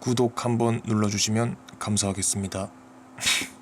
구독 한번 눌러주시면 감사하겠습니다.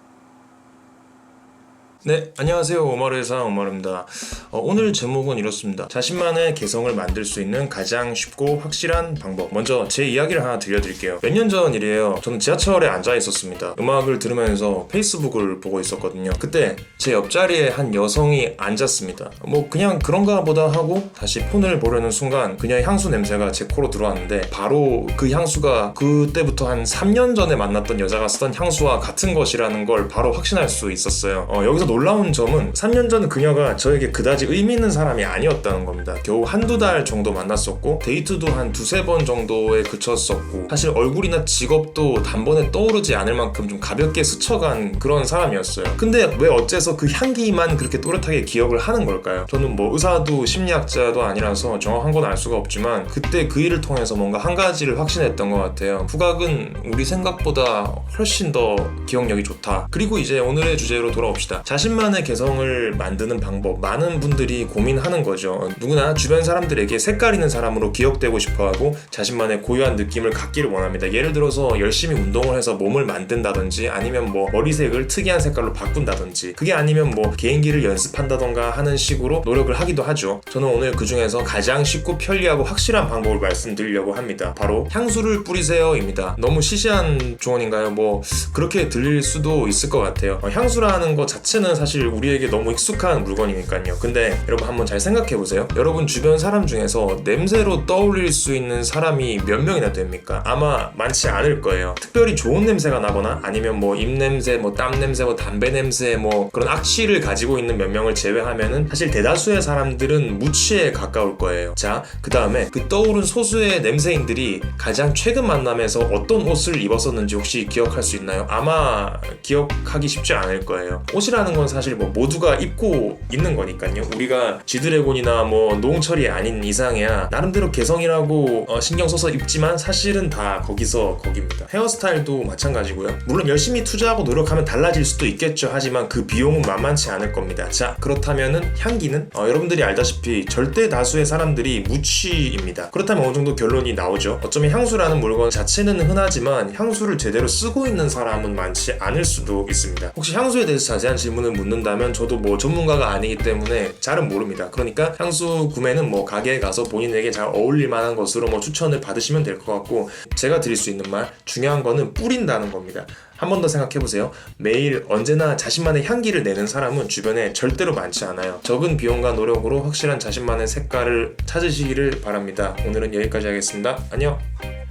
네, 안녕하세요. 오마르의사 오마르입니다. 어, 오늘 제목은 이렇습니다. 자신만의 개성을 만들 수 있는 가장 쉽고 확실한 방법. 먼저 제 이야기를 하나 들려드릴게요. 몇 년 전 일이에요. 저는 지하철에 앉아 있었습니다. 음악을 들으면서 페이스북을 보고 있었거든요. 그때 제 옆자리에 한 여성이 앉았습니다. 뭐 그냥 그런가 보다 하고 다시 폰을 보려는 순간 그녀의 향수 냄새가 제 코로 들어왔는데 바로 그 향수가 그때부터 한 3년 전에 만났던 여자가 쓰던 향수와 같은 것이라는 걸 바로 확신할 수 있었어요. 어, 여기서 놀라운 점은 3년 전 그녀가 저에게 그다지 의미 있는 사람이 아니었다는 겁니다. 겨우 한두 달 정도 만났었고 데이트도 한 두세 번 정도에 그쳤었고 사실 얼굴이나 직업도 단번에 떠오르지 않을 만큼 좀 가볍게 스쳐간 그런 사람이었어요. 근데 왜 어째서 그 향기만 그렇게 또렷하게 기억을 하는 걸까요? 저는 뭐 의사도 심리학자도 아니라서 정확한 건 알 수가 없지만 그때 그 일을 통해서 뭔가 한 가지를 확신했던 것 같아요. 후각은 우리 생각보다 훨씬 더 기억력이 좋다. 그리고 이제 오늘의 주제로 돌아옵시다. 자신 만의 개성을 만드는 방법 많은 분들이 고민하는 거죠. 누구나 주변 사람들에게 색깔 있는 사람으로 기억되고 싶어하고 자신만의 고유한 느낌을 갖기를 원합니다. 예를 들어서 열심히 운동을 해서 몸을 만든다든지 아니면 뭐 머리색을 특이한 색깔로 바꾼다든지 그게 아니면 뭐 개인기를 연습한다던가 하는 식으로 노력을 하기도 하죠. 저는 오늘 그 중에서 가장 쉽고 편리하고 확실한 방법을 말씀드리려고 합니다. 바로 향수를 뿌리세요입니다. 너무 시시한 조언인가요? 뭐 그렇게 들릴 수도 있을 것 같아요. 어, 향수라는 것 자체는 사실 우리에게 너무 익숙한 물건이니까요. 근데 여러분 한번 잘 생각해 보세요. 여러분 주변 사람 중에서 냄새로 떠올릴 수 있는 사람이 몇 명이나 됩니까? 아마 많지 않을 거예요. 특별히 좋은 냄새가 나거나 아니면 뭐 입냄새, 뭐 땀 냄새, 뭐 담배 냄새, 뭐 그런 악취를 가지고 있는 몇 명을 제외하면은 사실 대다수의 사람들은 무취에 가까울 거예요. 자, 그 다음에 그 떠오른 소수의 냄새인들이 가장 최근 만남에서 어떤 옷을 입었었는지 혹시 기억할 수 있나요? 아마 기억하기 쉽지 않을 거예요. 옷이라는 건 사실 뭐 모두가 입고 있는 거니까요. 우리가 지드래곤이나 뭐 노홍철이 아닌 이상이야 나름대로 개성이라고 어, 신경 써서 입지만 사실은 다 거기서 거기입니다. 헤어스타일도 마찬가지고요. 물론 열심히 투자하고 노력하면 달라질 수도 있겠죠. 하지만 그 비용은 만만치 않을 겁니다. 자 그렇다면은 향기는 어, 여러분들이 알다시피 절대 다수의 사람들이 무취입니다. 그렇다면 어느 정도 결론이 나오죠. 어쩌면 향수라는 물건 자체는 흔하지만 향수를 제대로 쓰고 있는 사람은 많지 않을 수도 있습니다. 혹시 향수에 대해서 자세한 질문 을 묻는다면 저도 뭐 전문가가 아니기 때문에 잘은 모릅니다. 그러니까 향수 구매는 뭐 가게에 가서 본인에게 잘 어울릴 만한 것으로 뭐 추천을 받으시면 될 것 같고 제가 드릴 수 있는 말 중요한 거는 뿌린다는 겁니다. 한 번 더 생각해 보세요. 매일 언제나 자신만의 향기를 내는 사람은 주변에 절대로 많지 않아요. 적은 비용과 노력으로 확실한 자신만의 색깔을 찾으시기를 바랍니다. 오늘은 여기까지 하겠습니다. 안녕.